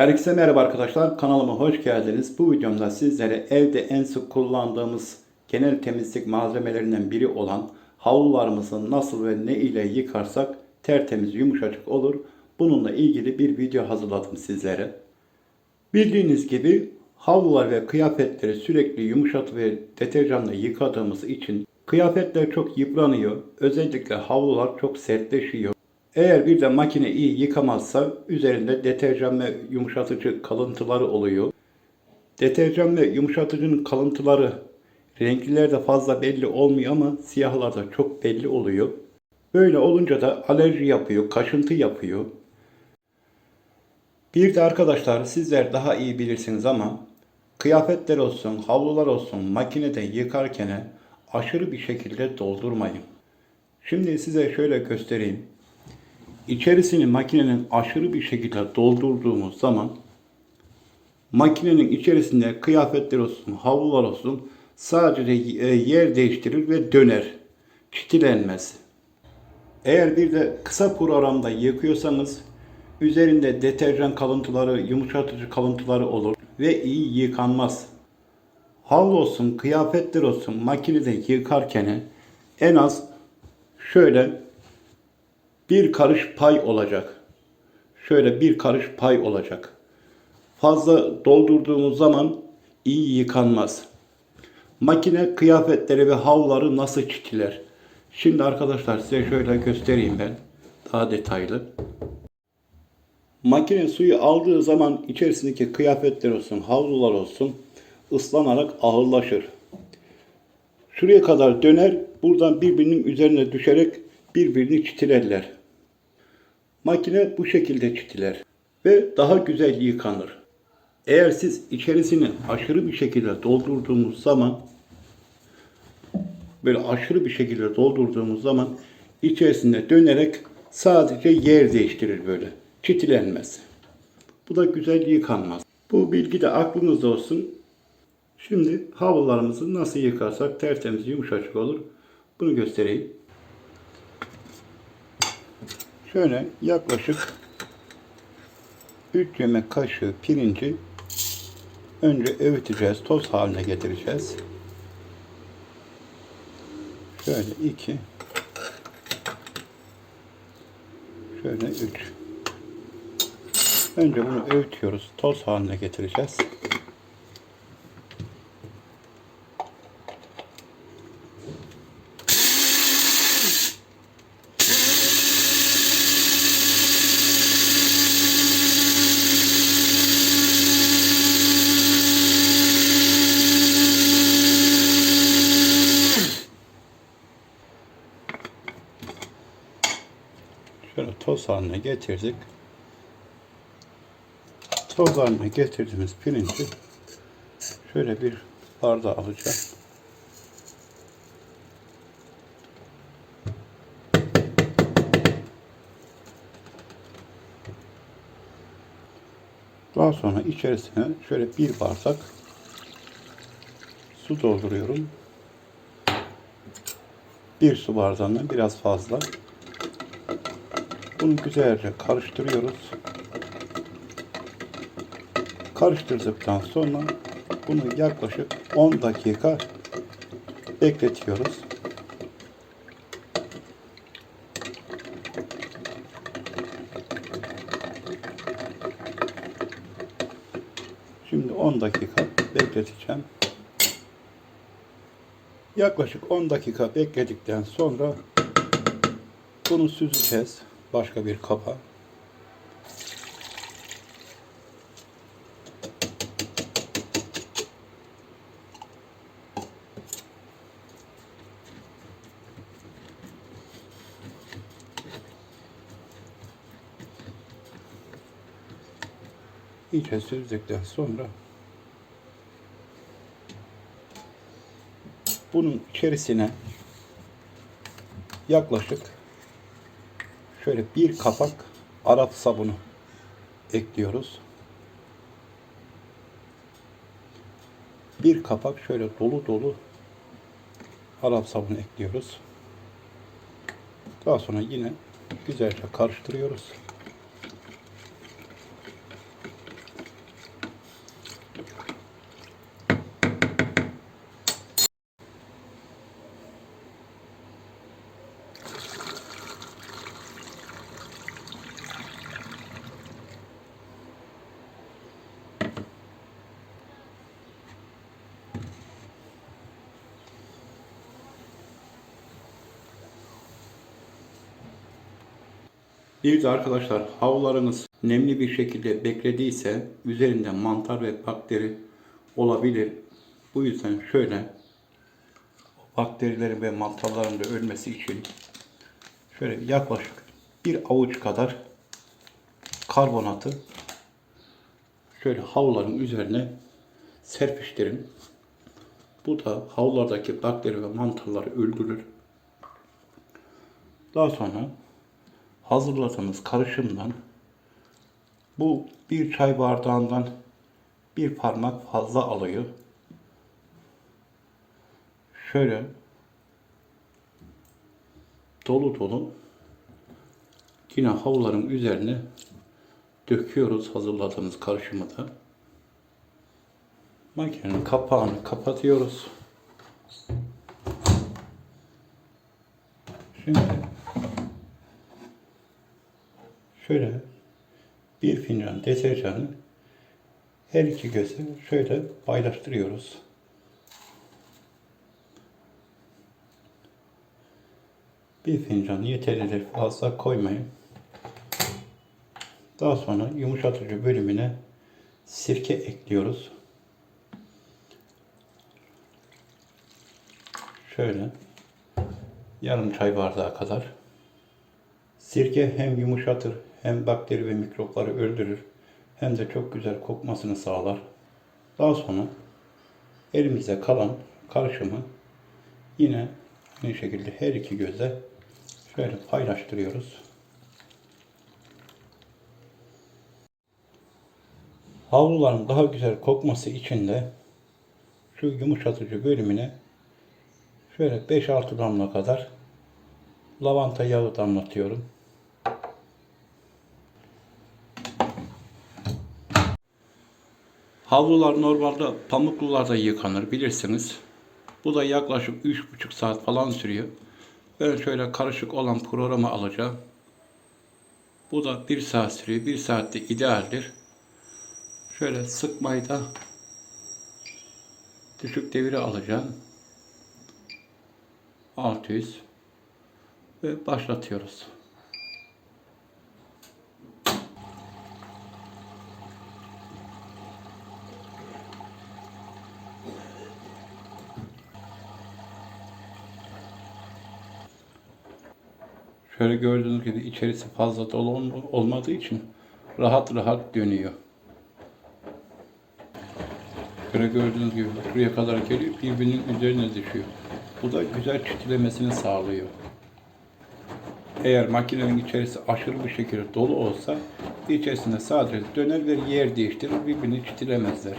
Herkese merhaba arkadaşlar. Kanalıma hoş geldiniz. Bu videomda sizlere evde en sık kullandığımız genel temizlik malzemelerinden biri olan havlularımızı nasıl ve ne ile yıkarsak tertemiz yumuşacık olur. Bununla ilgili bir video hazırladım sizlere. Bildiğiniz gibi havlular ve kıyafetleri sürekli yumuşat ve deterjanla yıkadığımız için kıyafetler çok yıpranıyor. Özellikle havlular çok sertleşiyor. Eğer bir de makine iyi yıkamazsa üzerinde deterjan ve yumuşatıcı kalıntıları oluyor. Deterjan ve yumuşatıcının kalıntıları renklilerde fazla belli olmuyor ama siyahlarda çok belli oluyor. Böyle olunca da alerji yapıyor, kaşıntı yapıyor. Bir de arkadaşlar sizler daha iyi bilirsiniz ama kıyafetler olsun, havlular olsun makinede yıkarken aşırı bir şekilde doldurmayın. Şimdi size şöyle göstereyim. İçerisini makinenin aşırı bir şekilde doldurduğumuz zaman makinenin içerisinde kıyafetler olsun, havlular olsun sadece e, yer değiştirir ve döner. Çitilenmez. Eğer bir de kısa programda yıkıyorsanız üzerinde deterjan kalıntıları, yumuşatıcı kalıntıları olur ve iyi yıkanmaz. Havlu olsun, kıyafetler olsun makinede yıkarken en az şöyle bir karış pay olacak. Şöyle bir karış pay olacak. Fazla doldurduğumuz zaman iyi yıkanmaz. Makine kıyafetleri ve havluları nasıl çitiler? Şimdi arkadaşlar size şöyle göstereyim ben. Daha detaylı. Makine suyu aldığı zaman içerisindeki kıyafetler olsun, havlular olsun ıslanarak ağırlaşır. Şuraya kadar döner, buradan birbirinin üzerine düşerek birbirini çitilerler. Makine bu şekilde çitiler ve daha güzel yıkanır. Eğer siz içerisini aşırı bir şekilde doldurduğumuz zaman böyle aşırı bir şekilde doldurduğumuz zaman içerisinde dönerek sadece yer değiştirir böyle. Çitilenmez. Bu da güzel yıkanmaz. Bu bilgi de aklınızda olsun. Şimdi havlularımızı nasıl yıkarsak tertemiz yumuşacık olur. Bunu göstereyim. Şöyle yaklaşık 3 yemek kaşığı pirinci önce öğüteceğiz, toz haline getireceğiz. Şöyle 2 Şöyle 3 Önce bunu öğütüyoruz, toz haline getireceğiz. Şöyle toz haline getirdik. Toz haline getirdiğimiz pirinci şöyle bir bardağa alacağım. Daha sonra içerisine şöyle bir bardak su dolduruyorum. Bir su bardağından biraz fazla. Bunu güzelce karıştırıyoruz. Karıştırdıktan sonra bunu yaklaşık 10 dakika bekletiyoruz. Şimdi 10 dakika bekleteceğim. Yaklaşık 10 dakika bekledikten sonra bunu süzeceğiz başka bir kapa. İyice süzdükten sonra bunun içerisine yaklaşık şöyle bir kapak Arap sabunu ekliyoruz. Bir kapak şöyle dolu dolu Arap sabunu ekliyoruz. Daha sonra yine güzelce karıştırıyoruz. De arkadaşlar havlularınız nemli bir şekilde beklediyse üzerinde mantar ve bakteri olabilir. Bu yüzden şöyle bakterilerin ve mantarların da ölmesi için şöyle yaklaşık bir avuç kadar karbonatı şöyle havluların üzerine serpiştirin. Bu da havlulardaki bakteri ve mantarları öldürür. Daha sonra hazırladığımız karışımdan bu bir çay bardağından bir parmak fazla alıyor. Şöyle dolu dolu yine havluların üzerine döküyoruz hazırladığımız karışımı da. Makinenin kapağını kapatıyoruz. Şimdi şöyle bir fincan deterjanı her iki göze şöyle paylaştırıyoruz. Bir fincan yeterlidir fazla koymayın. Daha sonra yumuşatıcı bölümüne sirke ekliyoruz. Şöyle yarım çay bardağı kadar. Sirke hem yumuşatır hem bakteri ve mikropları öldürür hem de çok güzel kokmasını sağlar. Daha sonra elimizde kalan karışımı yine aynı şekilde her iki göze şöyle paylaştırıyoruz. Havluların daha güzel kokması için de şu yumuşatıcı bölümüne şöyle 5-6 damla kadar lavanta yağı damlatıyorum. Havlular normalde pamuklularda yıkanır bilirsiniz. Bu da yaklaşık 3,5 saat falan sürüyor. Ben şöyle karışık olan programı alacağım. Bu da 1 saat sürüyor. 1 saatte idealdir. Şöyle sıkmayı da düşük devire alacağım. 600 ve başlatıyoruz. Şöyle gördüğünüz gibi içerisi fazla dolu olm- olmadığı için rahat rahat dönüyor. Şöyle gördüğünüz gibi buraya kadar geliyor, birbirinin üzerine düşüyor. Bu da güzel çitilemesini sağlıyor. Eğer makinenin içerisi aşırı bir şekilde dolu olsa içerisinde sadece dönerler yer değiştirir, birbirini çitilemezler.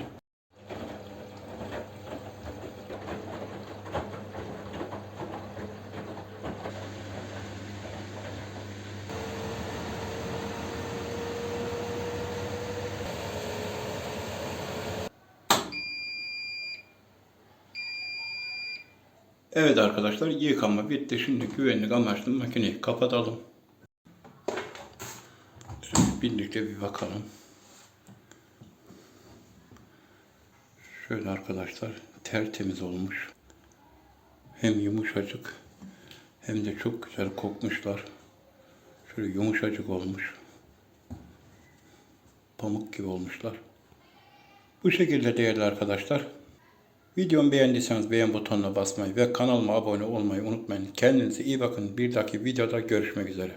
Evet arkadaşlar yıkama bitti. Şimdi güvenlik amaçlı makineyi kapatalım. Şöyle birlikte bir bakalım. Şöyle arkadaşlar tertemiz olmuş. Hem yumuşacık hem de çok güzel kokmuşlar. Şöyle yumuşacık olmuş. Pamuk gibi olmuşlar. Bu şekilde değerli arkadaşlar. Videomu beğendiyseniz beğen butonuna basmayı ve kanalıma abone olmayı unutmayın. Kendinize iyi bakın. Bir dahaki videoda görüşmek üzere.